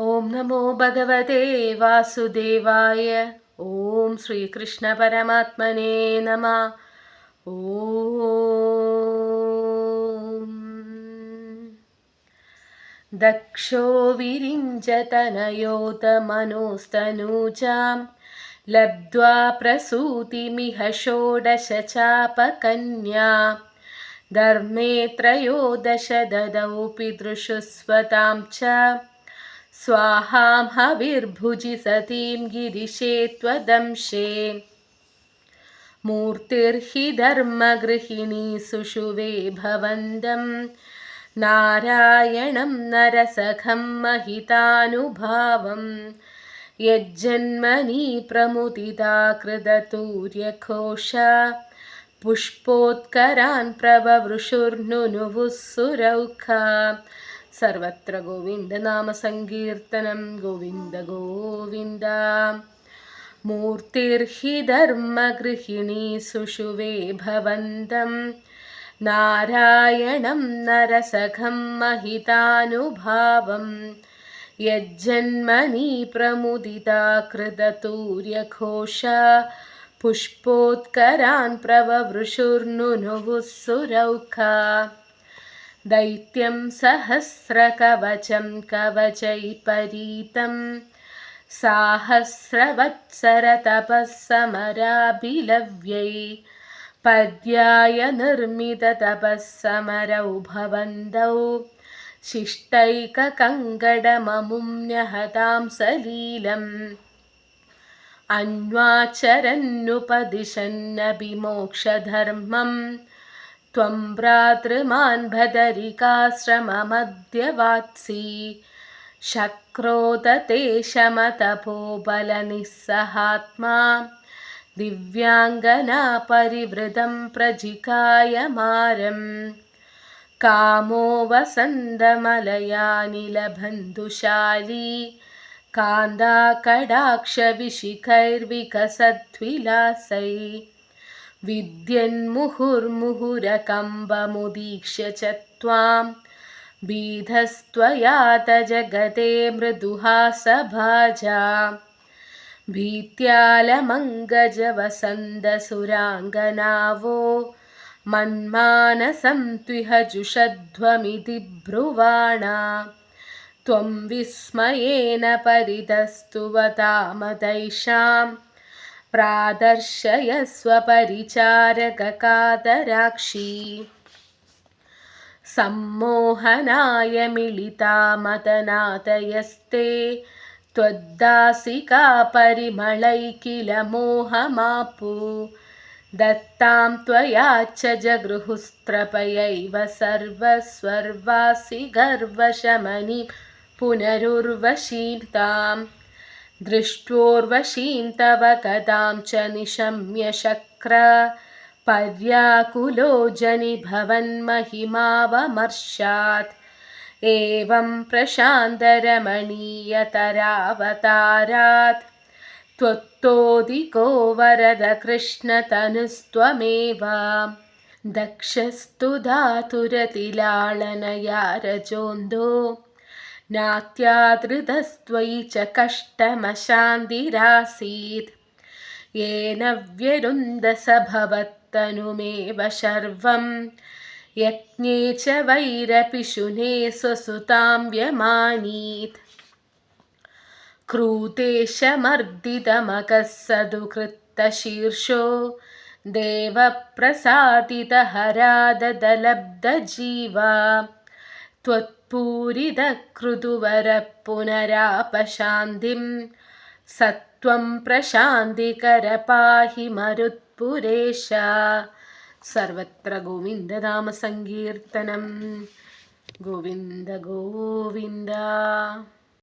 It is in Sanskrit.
ॐ नमो भगवते वासुदेवाय। ॐ श्रीकृष्णपरमात्मने नमः। ॐ दक्षो विरिञ्जतनयोतमनोस्तनूजां लब्ध्वा प्रसूतिमिह षोडशचापकन्या। धर्मे त्रयोदश ददौ पितृषुस्वतां च स्वाहां हविर्भुजि सतीं गिरिशे त्वदंशे। मूर्तिर्हि धर्मगृहिणी सुषुवे भवन्दं। नारायणं नरसखं महितानुभावं यज्जन्मनि प्रमुदिता कृदतूर्यघोष पुष्पोत्करान् प्रववृषुर्नुनुवुः सुरौखा सर्वत्र गोविन्दनामसङ्कीर्तनं गोविन्द गोविन्द मूर्तिर्हि धर्मगृहिणी सुषुवे भवन्तं नारायणं नरसखं महितानुभावं यज्जन्मनि प्रमुदिता कृततूर्यघोष पुष्पोत्करान् प्रववृषुर्नुनुवुः सुरौखा दैत्यं सहस्रकवचं कवचैपरीतं साहस्रवत्सरतपः समराभिलव्यै पद्याय निर्मिततपः समरौ भवन्दौ शिष्टैककङ्गडममुं न्यहतां सलीलम् अन्वाचरन्नुपदिशन्नभिमोक्षधर्मम् त्वं भ्रातृमान् भदरिकाश्रममध्यवात्सि शक्रोदते शमतपोबलनिस्सहात्मा दिव्याङ्गना परिवृतं प्रजिकायमारम् कामो वसन्दमलयानिलबन्धुशाली कान्दाकडाक्षविशिखैर्विकसद्विलासै विद्यन्मुहुर्मुहुरकम्बमुदीक्ष्य च त्वां बीधस्त्वया जगते मृदुहासभाजा भीत्यालमङ्गजवसन्दसुराङ्गनावो मन्मानसं त्विह जुषध्वमिति ब्रुवाणा। त्वं विस्मयेन परितस्तुवतामदैषां प्रादर्शयस्वपरिचारककातराक्षी सम्मोहनाय मिलितामतनातयस्ते त्वद्दासिका परिमळै किल मोहमापु दत्तां त्वया च जगृहुस्त्रपयैव सर्वस्वर्वासि गर्वशमनि पुनरुर्वशीं तां दृष्ट्वोर्वशीं तव कदां च निशम्य शक्र। पर्याकुलो जनिभवन्महिमावमर्शात् एवं प्रशान्तरमणीयतरावतारात्। त्वत्तोदिको वरदकृष्णतनुस्त्वमेव दक्षस्तु धातुरतिलाळनया रजोन्धो नात्यादृतस्त्वयि च कष्टमशान्तिरासीत्। येन व्यरुन्दस भवत्तनुमेव शर्वं। यज्ञे च वैरपिशुने स्वसुतां व्यमानीत्। क्रूतेशमर्दितमकः सदुकृत्तशीर्षो देवप्रसादितहरादलब्धजीवा त्वत्पूरितकृतुवरः സ്ഫൂരിതക്രുതുവരപ്പുനരാപശാന്തിം സത്വം പ്രശാന്തികര പാഹി മരുത്പുരേശ സർവത്ര ഗോവിന്ദനാമസങ്കീർത്തനം ഗോവിന്ദ ഗോവിന്ദ.